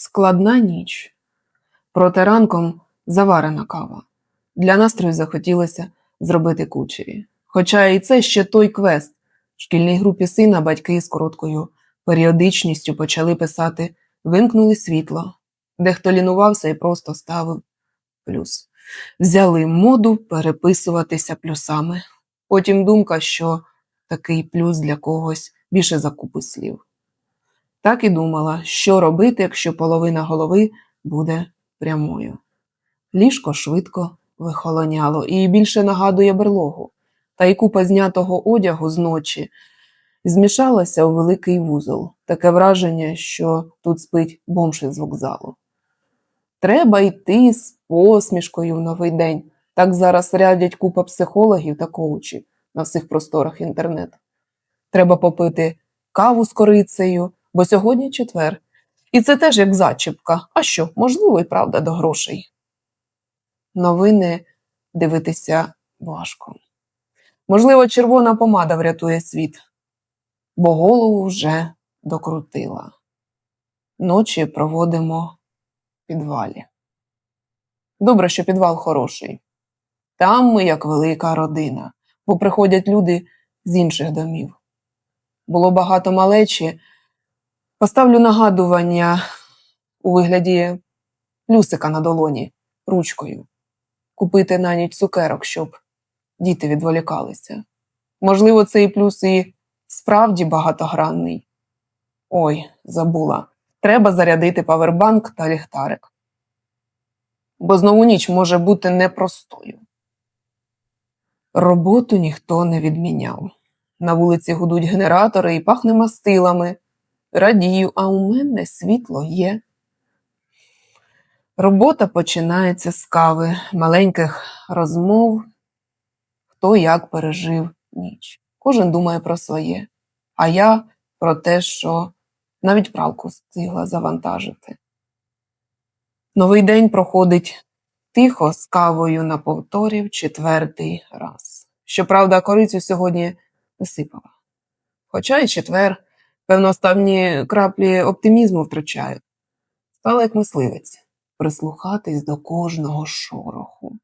Складна ніч. Проте ранком заварена кава. Для настрою захотілося зробити кучері. Хоча і це ще той квест. В шкільній групі сина батьки з короткою періодичністю почали писати Вимкнули світло. Дехто лінувався і просто ставив плюс. Взяли моду переписуватися плюсами. Потім думка, що такий плюс для когось більше за купу слів. Так і думала, що робити, якщо половина голови буде прямою. Ліжко швидко вихолоняло і більше нагадує берлогу, та й купа знятого одягу з ночі змішалася у великий вузол. Таке враження, що тут спить бомж із вокзалу. Треба йти з посмішкою в новий день. Так зараз рядять купа психологів та коучів на всіх просторах інтернету. Треба попити каву з корицею, бо сьогодні четвер. І це теж як зачіпка. А що, можливо, і правда до грошей. Новини дивитися важко. Можливо, червона помада врятує світ, бо голову вже докрутила. Ночі проводимо в підвалі. Добре, що підвал хороший. Там ми як велика родина, бо приходять люди з інших домів. Було багато малечі. Поставлю нагадування у вигляді плюсика на долоні ручкою. Купити на ніч цукерок, щоб діти відволікалися. Можливо, цей плюс і справді багатогранний. Ой, забула. Треба зарядити павербанк та ліхтарик. Бо знову ніч може бути непростою. Роботу ніхто не відміняв. На вулиці гудуть генератори і пахне мастилами. Радію, а у мене світло є. Робота починається з кави, маленьких розмов, хто як пережив ніч. Кожен думає про своє, а я про те, що навіть правку встигла завантажити. Новий день проходить тихо з кавою на повторі в четвертий раз. Щоправда, корицю сьогодні не сипала. Хоча і четвер, певно, останні краплі оптимізму втрачаю. Стала як мисливець, прислухатись до кожного шороху.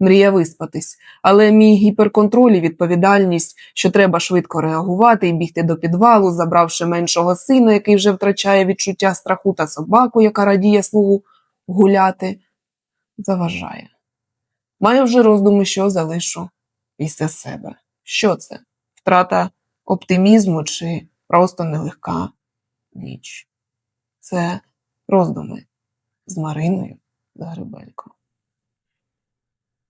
Мрія виспатись, але мій гіперконтроль і відповідальність, що треба швидко реагувати і бігти до підвалу, забравши меншого сина, який вже втрачає відчуття страху та собаку, яка радіє слову гуляти, заважає. Маю вже роздуми, що залишу після себе. Що це? Втрата оптимізму чи просто нелегка ніч? Це роздуми з Мариною Загребелько.